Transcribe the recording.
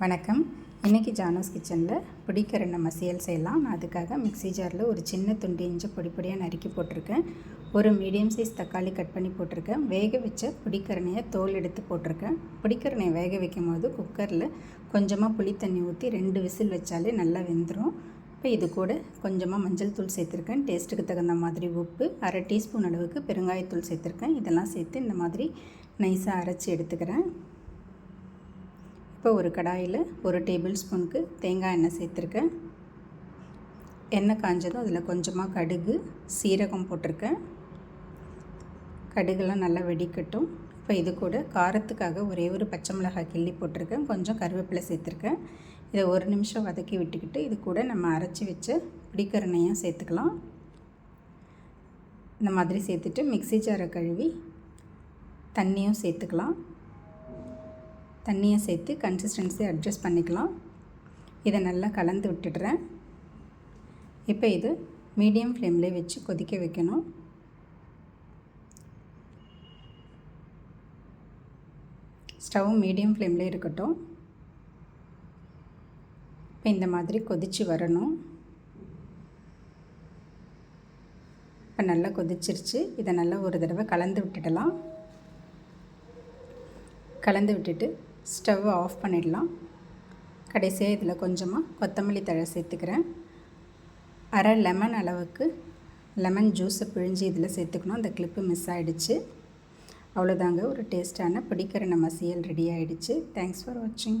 வணக்கம். இன்றைக்கி ஜானோஸ் கிச்சனில் பிடிக்கரணை சேல் செய்யலாம். நான் அதுக்காக மிக்ஸி ஜாரில் ஒரு சின்ன துண்டு இஞ்சி பொடி பொடியாக நறுக்கி போட்டிருக்கேன். ஒரு மீடியம் சைஸ் தக்காளி கட் பண்ணி போட்டிருக்கேன். வேக வச்ச பிடிக்கரணையை தோல் எடுத்து போட்டிருக்கேன். பிடிக்கரணையை வேக வைக்கும் போது குக்கரில் கொஞ்சமாக புளி தண்ணி ஊற்றி ரெண்டு விசில் வச்சாலே நல்லா வெந்துடும் இப்போ இது கூட கொஞ்சமாக மஞ்சள் தூள் சேர்த்துருக்கேன். டேஸ்ட்டுக்கு தகுந்த மாதிரி உப்பு அரை டீஸ்பூன் அளவுக்கு பெருங்காயத்தூள் சேர்த்துருக்கேன். இதெல்லாம் சேர்த்து இந்த மாதிரி நைஸாக அரைச்சி எடுத்துக்கிறேன். இப்போ ஒரு கடாயில் ஒரு டேபிள் ஸ்பூனுக்கு தேங்காய் எண்ணெய் சேர்த்துருக்கேன். எண்ணெய் காஞ்சதும் அதில் கொஞ்சமாக கடுகு சீரகம் போட்டிருக்கேன். கடுகுலாம் நல்லா வெடிக்கட்டும். இப்போ இது கூட காரத்துக்காக ஒரே ஒரு பச்சை மிளகாய் கிள்ளி போட்டிருக்கேன். கொஞ்சம் கருவேப்பிலை சேர்த்துருக்கேன். இதை ஒரு நிமிஷம் வதக்கி விட்டுக்கிட்டு இது கூட நம்ம அரைச்சி வச்ச பிடிக்கரணையும் சேர்த்துக்கலாம். இந்த மாதிரி சேர்த்துட்டு மிக்ஸி ஜாரை கழுவி தண்ணியும் சேர்த்துக்கலாம். தண்ணியை சேர்த்து கன்சிஸ்டன்சி அட்ஜஸ்ட் பண்ணிக்கலாம். இதை நல்லா கலந்து விட்டுடுறேன். இப்போ இது மீடியம் ஃப்ளேம்லேயே வச்சு கொதிக்க வைக்கணும். ஸ்டவ் மீடியம் ஃப்ளேம்லேயே இருக்கட்டும். இப்போ இந்த மாதிரி கொதித்து வரணும். இப்போ நல்லா கொதிச்சிருச்சு. இதை நல்லா ஒரு தடவை கலந்து விட்டுடலாம். கலந்து விட்டுட்டு ஸ்டவ்வை ஆஃப் பண்ணிடலாம். கடைசியாக இதில் கொஞ்சமாக கொத்தமல்லி தழை சேர்த்துக்கிறேன். அரை லெமன் அளவுக்கு லெமன் ஜூஸை பிழிஞ்சு இதில் சேர்த்துக்கணும். அந்த கிளிப்பு மிஸ் ஆகிடுச்சு அவ்வளோதாங்க. ஒரு டேஸ்ட்டான பிடிக்கிற நம்ம சீல் ரெடி ஆகிடுச்சு தேங்க்ஸ் ஃபார் வாட்சிங்